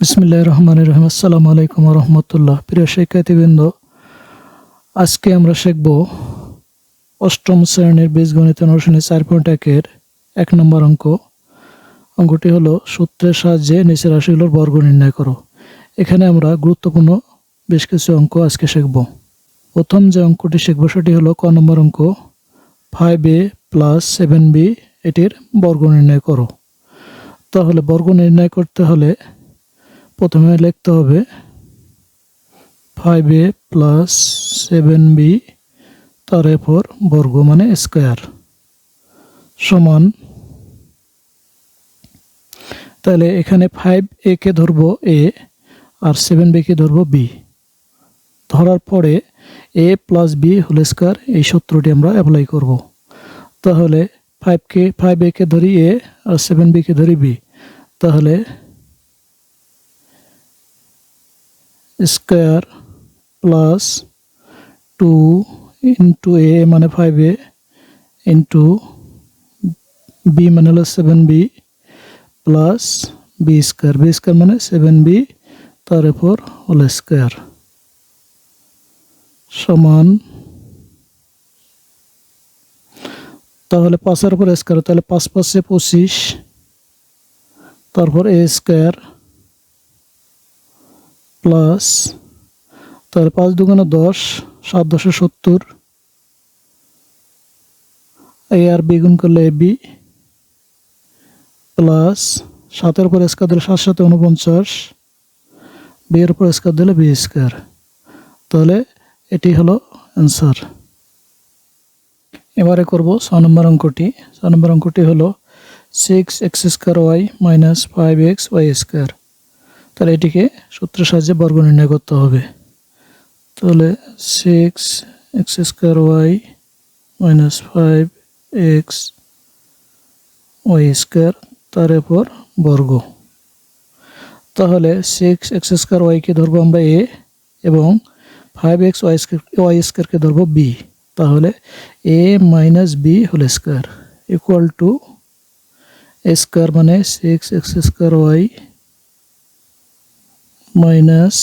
বিসমিল্লাহ রহমান রহিম। আসসালামু আলাইকুম রহমতুল্লাহ প্রিয় শিক্ষার্থীবৃন্দ, আজকে আমরা শিখব অষ্টম শ্রেণির বীজগণিত অনুশীলনী চার পয়েন্ট একের এক নম্বর অঙ্ক। অঙ্কটি হলো, সূত্রের সাহায্যে নিচের রাশিগুলোর বর্গ নির্ণয় করো। এখানে আমরা গুরুত্বপূর্ণ বেশ কিছু অঙ্ক আজকে শিখব। প্রথম যে অঙ্কটি শিখব সেটি হলো, ক নম্বর অঙ্ক five A plus seven B এটির বর্গ নির্ণয় করো। তাহলে বর্গ নির্ণয় করতে হলে প্রথমে লিখতে হবে five A plus seven B তার এরপর বর্গ মানে স্কোয়ার সমান। তাহলে এখানে ফাইভ এ কে ধরবো এ আর সেভেন বি কে ধরবো বি ধরার পরে A plus B whole square এই সূত্রটি আমরা অ্যাপ্লাই করব। তাহলে ফাইভকে ফাইভ এ কে ধরি এ আর সেভেন বি কে ধরি বি তাহলে square plus two into A মানে ফাইভ এ ইন্টু বি মানে হলো seven B plus B square B square মানে সেভেন বি তার উপর হোল স্কোয়ার সমান তাহলে পাঁচের উপর স্কোয়ার তাহলে পাঁচ পাঁচে পঁচিশ তারপর এ স্কোয়ার প্লাস তাহলে পাঁচ দুগুণে দশ, সাত দশে সত্তর। এ আর বি গুণ করলে এ বি প্লাস সাতের উপর স্কোয়ার দিলে সাত সাথে উনপঞ্চাশ। বি এর উপর স্কোয়ার দিলে বি স্কোয়ার। তাহলে এটি হলো অ্যান্সার। এবারে করব ছ নম্বর অঙ্কটি। ছ নম্বর অঙ্কটি হলো six X square Y minus five X Y square তাহলে এটিকে সূত্রের সাহায্যে বর্গ নির্ণয় করতে হবে। তাহলে six X square Y minus five X Y square তার উপর বর্গ। তাহলে সিক্স এক্স স্কোয়ার ওয়াইকে ধরবো আমরা এ এবং five X Y square Y স্কোয়ারকে ধরবো বি তাহলে A minus B whole square equal to square মানে six X square Y minus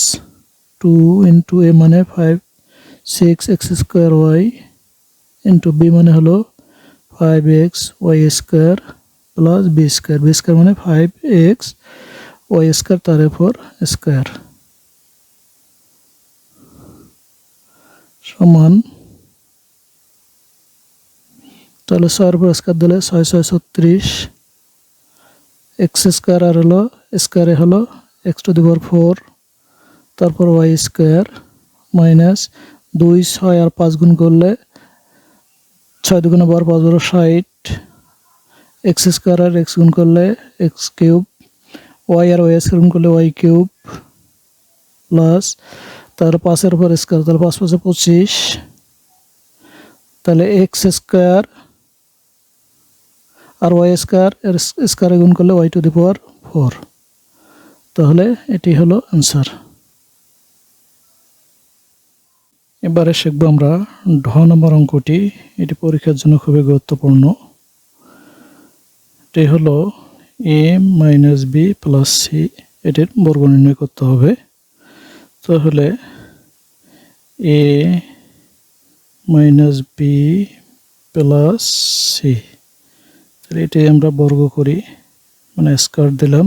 two into A মানে five six X square Y into B মানে হলো five X Y square plus B square B square মানে five x Y square তার এরপর square সমান, তাহলে ছয়ের উপর স্কোয়ার দিলে ছয় ছয়, ছত্রিশ। এক্স স্কোয়ার আর হলো স্কোয়ারে হলো X to the power four, তারপর ওয়াই স্কোয়ার মাইনাস দুই, ছয় আর পাঁচ গুণ করলে ছয় দুগুণে বার পাঁচ বারো ষাট, এক্স স্কোয়ার আর এক্স গুণ করলে এক্স কিউব, ওয়াই আর ওয়াই স্কোয়ার গুণ করলে ওয়াই কিউব প্লাস তার পাঁচের উপর স্কোয়ার, তাহলে পাঁচ পাঁচে পঁচিশ, তাহলে এক্স স্কোয়ার আর ওয়াই স্কোয়ার এর স্কোয়ারে গুণ করলে Y to the power four. তাহলে এটি হলো অ্যান্সার এবারে শিখব আমরা ঢ নম্বর অঙ্কটি। এটি পরীক্ষার জন্য খুবই গুরুত্বপূর্ণ। এটি হলো A minus B plus C এটির বর্গ নির্ণয় করতে হবে। তাহলে A minus B plus C তাহলে এটি আমরা বর্গ করি মানে স্কোয়ার দিলাম।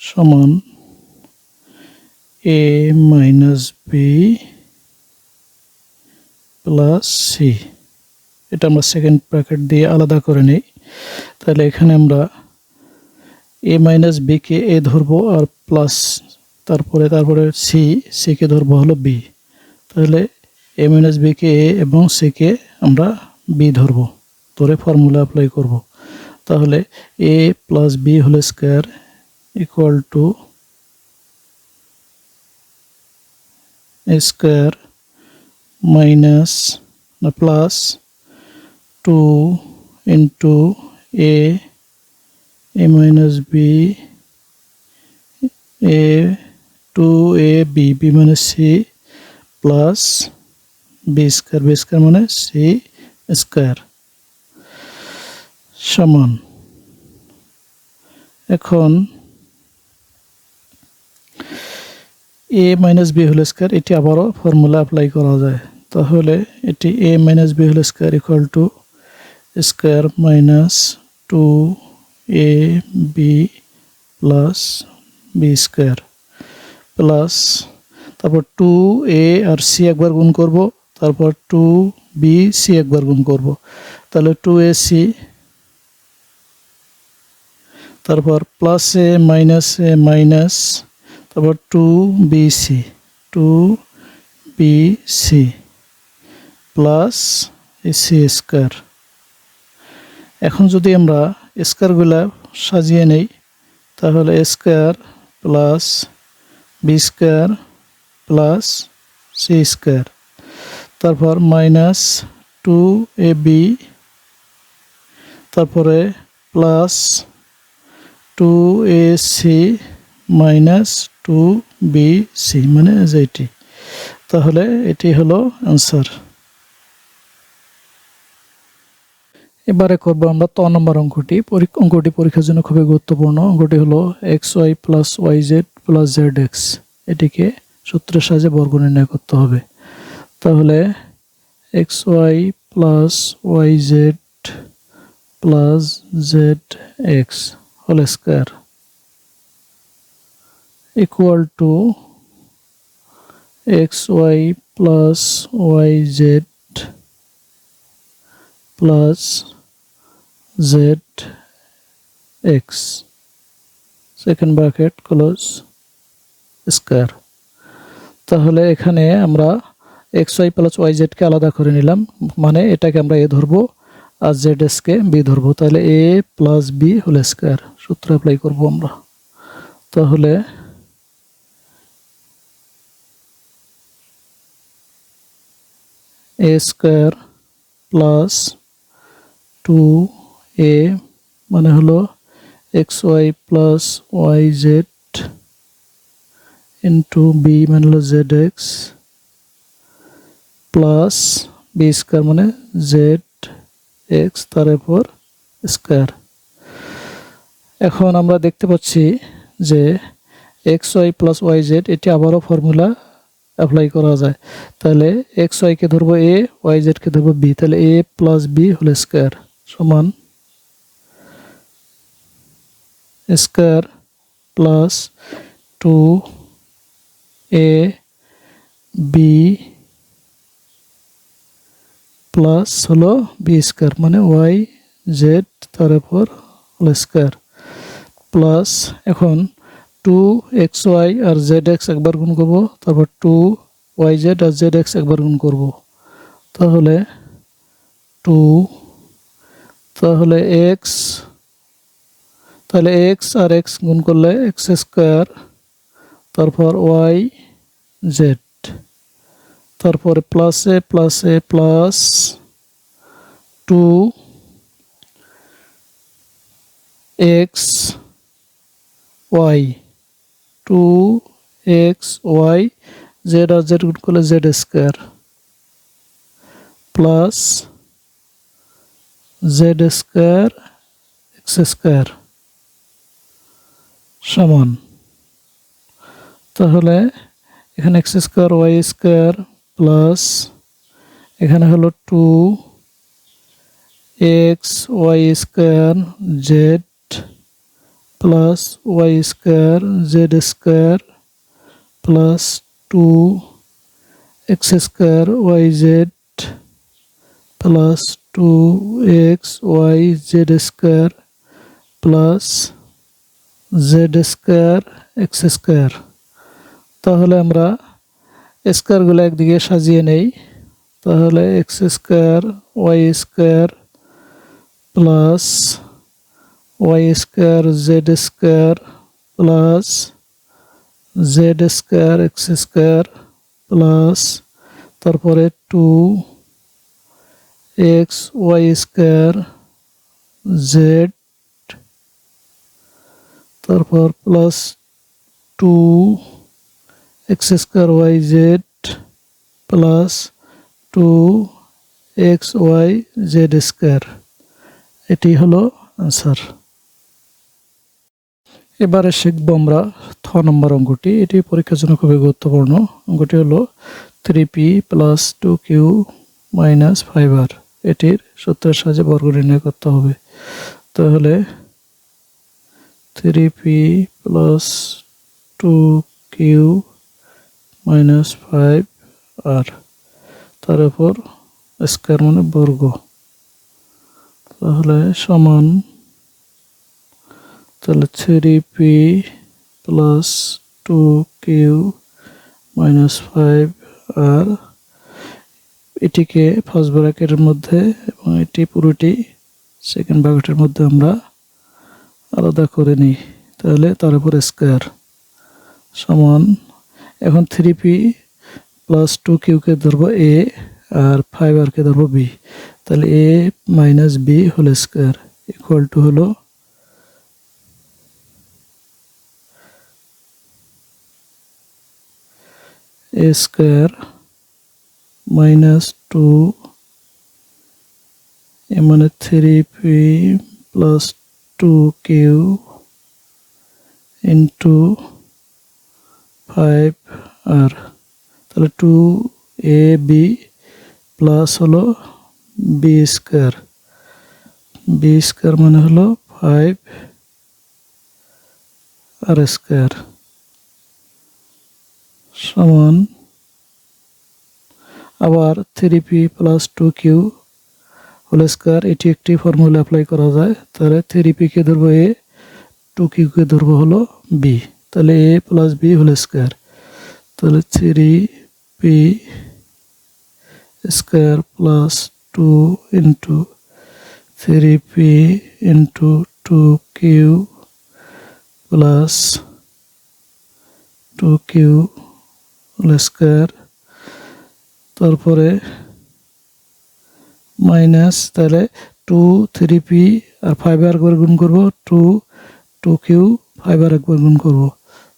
সমান A minus B plus C এটা আমরা সেকেন্ড ব্র্যাকেট দিয়ে আলাদা করে নিই। তাহলে এখানে আমরা এ মাইনাস বিকে এ ধরবো আর প্লাস তারপরে তারপরে সি সিকে ধরবো হলো বি তাহলে এ মাইনাস বিকে এ এবং সিকে আমরা বি ধরবো। ধরে ফর্মুলা অ্যাপ্লাই করব। তাহলে A plus B whole square square minus না plus two into A A minus B A two A B B মানে C plus B square B square মানে সি স্কোয়ার সমান। এখন A minus B whole square এটি আবারও formula apply করা যায়। তাহলে এটি A minus B whole square equal to square minus two A B plus B square plus তারপর টু এ আর সি একবার গুণ করব, তারপর টু বি সি একবার গুণ করব। তাহলে টু এ সি তারপর plus A minus A minus তারপর two B C two B C plus C square এখন যদি আমরা স্কোয়ারগুলা সাজিয়ে নেই, তাহলে square plus B square plus C square তারপর মাইনাস টু এ বি তারপরে plus two A C minus two B C মানে যেটি তাহলে এটি হলো অ্যান্সার এবারে করব আমরা ত নম্বর অঙ্কটি। অঙ্কটি পরীক্ষার জন্য খুবই গুরুত্বপূর্ণ। অঙ্কটি হলো X Y plus Y Z plus Z X এটিকে সূত্রের সাহায্যে বর্গ নির্ণয় করতে হবে। তাহলে X Y plus Y Z plus Z X whole square. Equal to xy plus yz plus zx. Second bracket, close, square. তাহলে এখানে আমরা এক্স ওয়াই প্লাস ওয়াই জেডকে আলাদা করে নিলাম। মানে এটাকে আমরা এ ধরবো আর জেড এসকে বি ধরবো। তাহলে A plus B whole square সূত্র অ্যাপ্লাই করব আমরা। তাহলে A square plus two A মানে হলো X Y plus Y Z into B মানে হলো Z X plus B square মানে জেড এক্স তার উপর স্কোয়ার এখন আমরা দেখতে পাচ্ছি যে X Y plus Y Z এটি আবারও ফর্মুলা অ্যাপ্লাই করা যায়। তাহলে এক্স ওয়াইকে ধরবো এ ওয়াই জেডকে ধরবো বি তাহলে A plus B whole square সমান square plus two A B plus হলো বি স্কোয়ার মানে ওয়াই জেড তার উপর হোল স্কোয়ার প্লাস এখন টু এক্স ওয়াই আর জেড এক্স একবার গুণ করব, তারপর টু ওয়াই জেড আর জেড এক্স একবার গুণ করব। তাহলে টু তাহলে এক্স তাহলে এক্স আর এক্স গুণ করলে এক্স স্কোয়ার তারপর ওয়াই জেড তারপরে plus plus plus two X Y two X Y Z আর জেড গুণ করলে Z square plus Z square X square সমান। তাহলে এখানে X square Y square plus এখানে হলো two X Y square Z plus Y square Z square plus two X square Y Z plus two X Y Z square plus Z square X square তাহলে আমরা স্কোয়ারগুলো একদিকে সাজিয়ে নেই। তাহলে X square Y square plus Y square Z square plus Z square X square plus তারপরে two X Y square Z তারপর plus two X square Y Z plus two X Y Z square এটি হলো answer এবারে শিখব আমরা থ নম্বর অঙ্কটি, এটি পরীক্ষার জন্য খুবই গুরুত্বপূর্ণ। অঙ্কটি হলো three P plus two Q minus five R এটির সূত্রের সাহায্যে বর্গ নির্ণয় করতে হবে। তাহলে three P plus two Q minus five R তার উপর স্কোয়ার মানে বর্গ। তাহলে সমান তাহলে three P plus two Q minus five R এটিকে ফার্স্ট ব্র্যাকেটের মধ্যে এবং এটি পুরোটি সেকেন্ড ব্র্যাকেটের মধ্যে আমরা আলাদা করে নিই। তাহলে তার উপর স্কোয়ার সমান, এখন থ্রি পি প্লাস টু কিউকে ধরবো এ আর ফাইভ আরকে ধরবো বি তাহলে A minus B whole square equal to হলো টু এ মানে three P plus two Q into five R তাহলে টু এ বি প্লাস হলো বি স্কোয়ার বি স্কোয়ার মানে হলো ফাইভ আর স্কোয়ার সমান। আবার three P plus two Q whole square এটি একটি ফর্মুলা অ্যাপ্লাই করা যায়। তাহলে থ্রি পিকে ধরবো এ টু কিউকে ধরবো হলো বি তাহলে A plus B whole square তাহলে three P square plus two into three P into two Q plus two Q square তারপরে মাইনাস তাহলে টু থ্রি পি আর ফাইভ আর একবার গুণ করব two two Q five R একবার গুণ করব।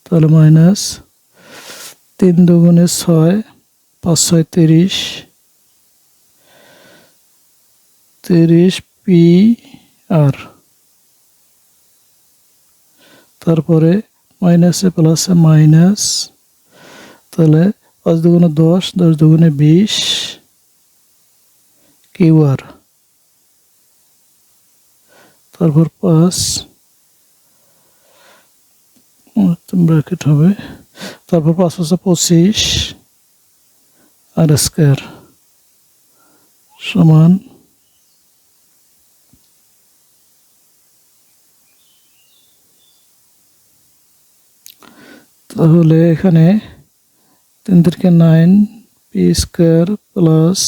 তাহলে মাইনাস তিন দুগুণে ছয়, পাঁচ ছয় তিরিশ তিরিশ পি আর তারপরে মাইনাসে প্লাসে মাইনাস তাহলে পাঁচ দুগুণে দশ দশ দুগুণে বিশ কিউ আর তারপর পাঁচ ব্র্যাকেট হবে। তারপর পাঁচ পাঁচশো পঁচিশ, আর স্কোয়ার সমান তাহলে এখানে তিন তিনকে নাইন পি স্কোয়ার প্লাস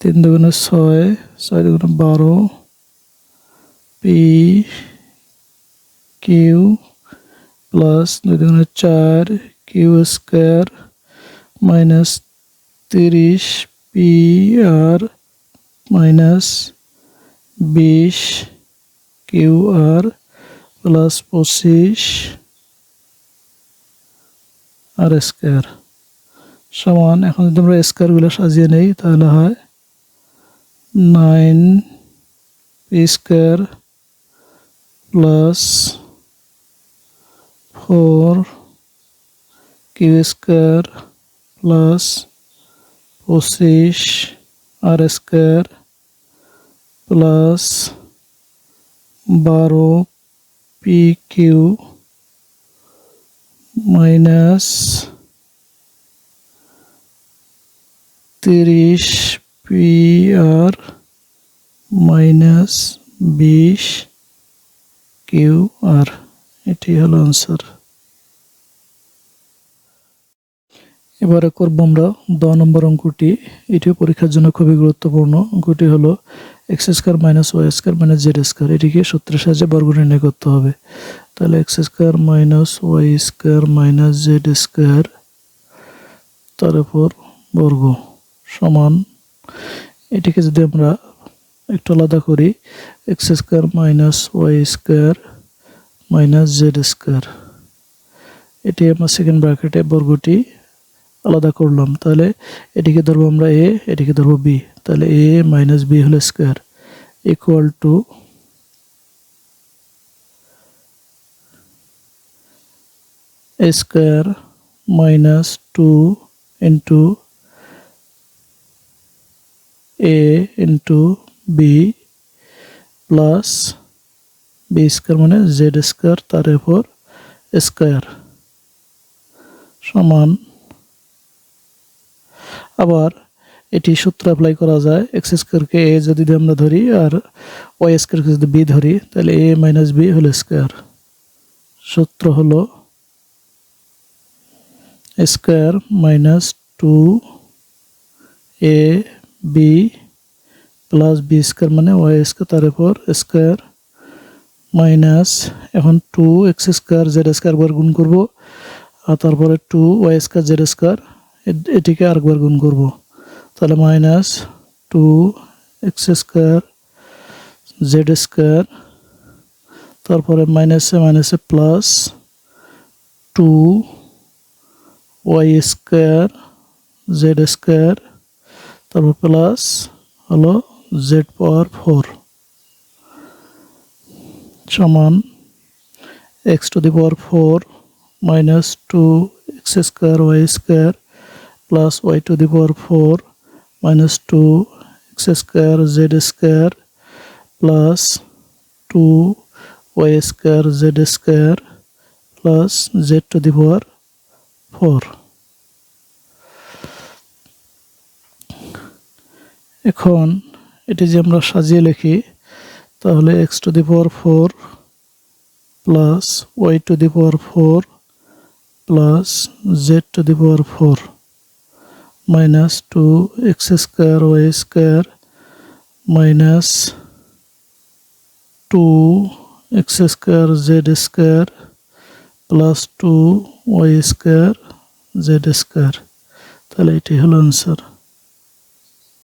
তিন দুগুণে ছয় ছয় দুগুণে বারো পি কিউ প্লাস দুই দুগুণে চার কিউ স্কোয়ার মাইনাস তিরিশ পি আর মাইনাস বিশ কিউ আর প্লাস পঁচিশ আর স্কোয়ার সমান, এখন যদি আমরা স্কোয়ারগুলো সাজিয়ে নেই, তাহলে হয় nine P square plus four Q square plus পঁচিশ আর স্কোয়ার প্লাস বারো পি কিউ মাইনাস তিরিশ পি আর মাইনাস বিশ কিউ আর এটি হলো আনসার এবারে করব আমরা দ নম্বর অঙ্কটি। এটিও পরীক্ষার জন্য খুবই গুরুত্বপূর্ণ। অঙ্কটি হলো X square minus Y square minus Z square. এটিকে সূত্রের সাহায্যে বর্গ নির্ণয় করতে হবে। তাহলে X square minus Y square minus Z square, তার উপর বর্গ। সমান। এটিকে যদি আমরা একটু আলাদা করি X square minus Y square minus Z square এটি আমরা সেকেন্ড ব্র্যাকেটে বর্গটি আলাদা করলাম। তাহলে এটিকে ধরবো আমরা এ এটিকে ধরবো বি তাহলে এ মাইনাস বি হলো square equal to square minus two into A into B plus B square মানে জেড স্কোয়ার তার উপর স্কোয়ার সমান। আবার এটি সূত্র অ্যাপ্লাই করা যায় এক্স স্কোয়ারকে এ যদি আমরা ধরি আর ওয়াই স্কোয়ারকে যদি বি ধরি, তাহলে এ মাইনাস বি হলো স্কোয়ার সূত্র হলো square minus two A B plus B square মানে ওয়াই স্কোয়ার তার উপর স্কোয়ার মাইনাস এখন two X square Z square বার গুণ করব, আর তারপরে two Y square Z square এটিকে আরেকবার গুণ করব। তাহলে minus two X square Z square তারপরে মাইনাসে মাইনাসে plus two Y square Z square তারপর প্লাস হলো জেড পাওয়ার ফোর সমান X to the power four minus two X square Y square plus Y to the power four minus two X square Z square plus two Y square Z square plus Z to the power four এখন এটি যে আমরা সাজিয়ে লিখি, তাহলে X to the power four plus Y to the power four plus Z to the power four minus two X square Y square minus two X square Z square plus two Y square Z square তাহলে এটি হলো answer